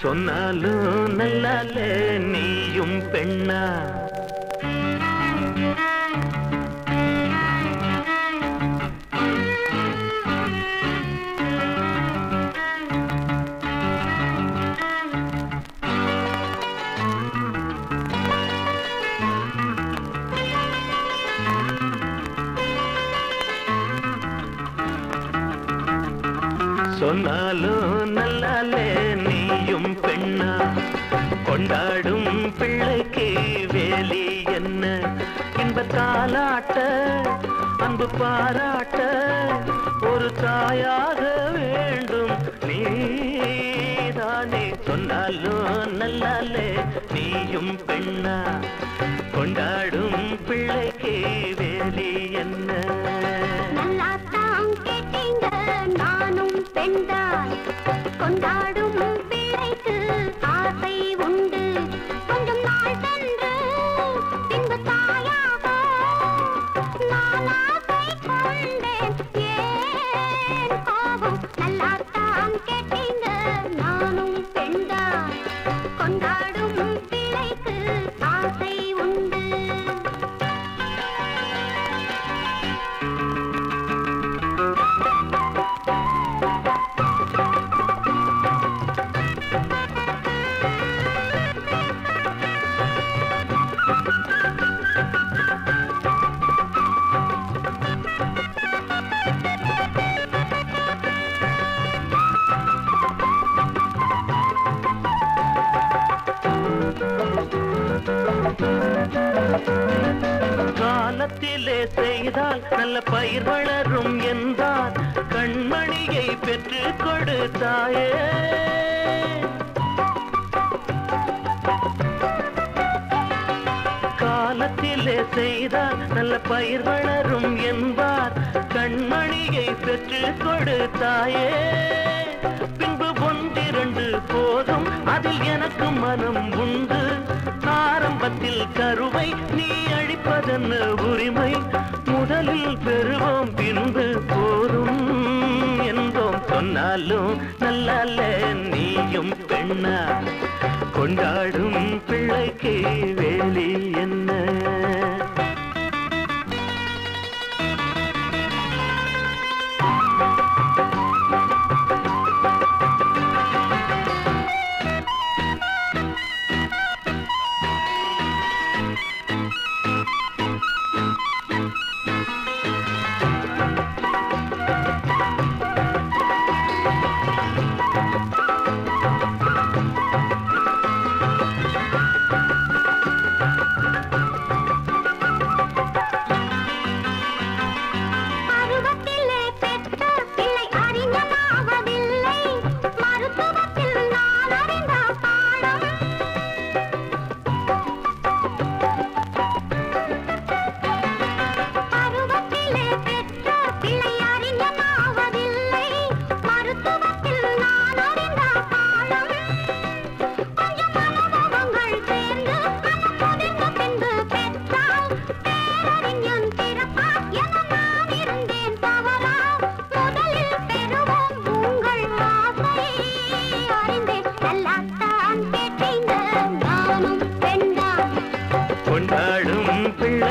சொன்னாலும் நல்லால நீயும் பெண்ணா. சொன்னாலும் நல்லாலே நீயும் பெண்ணா கொண்டாடும் பிள்ளைக்கு வேலி என்ன? இன்ப தாலாட்ட அன்பு பாராட்ட ஒரு தாயாக வேண்டும். நீதானே சொன்னாலும் நல்லாலே நீயும் பெண்ணா கொண்டாடும் பிள்ளைக்கு வேலி என்ன? நல்லாத்தான் கேட்டீங்க நானும் பெண்தான் கொண்டாடும் காலத்திலே செய்தால் நல்ல பயிர் வளரும் என்றார். கண்மணியை பெற்று கொடுத்தாயே. காலத்திலே செய்தால் நல்ல பயிர் வளரும் என்பார் கண்மணியை பெற்று கொடுத்தாயே. உரிமை முதலில் பெறுவோம் பின்பு போதும் என்றோம் சொன்னாலும் நல்லால நீயும் பெண்ணா. கொண்டாடும் பிள்ளைக்கு வேலி என்ன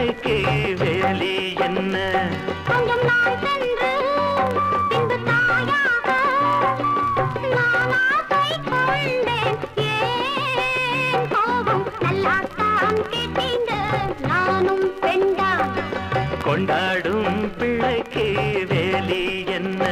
வாழ்க்கை வேலி என்ன? கொஞ்சம் நாள் சென்று பின்பு நானும் பெண்தான் கொண்டாடும் பிழைக்கு வேலி என்ன?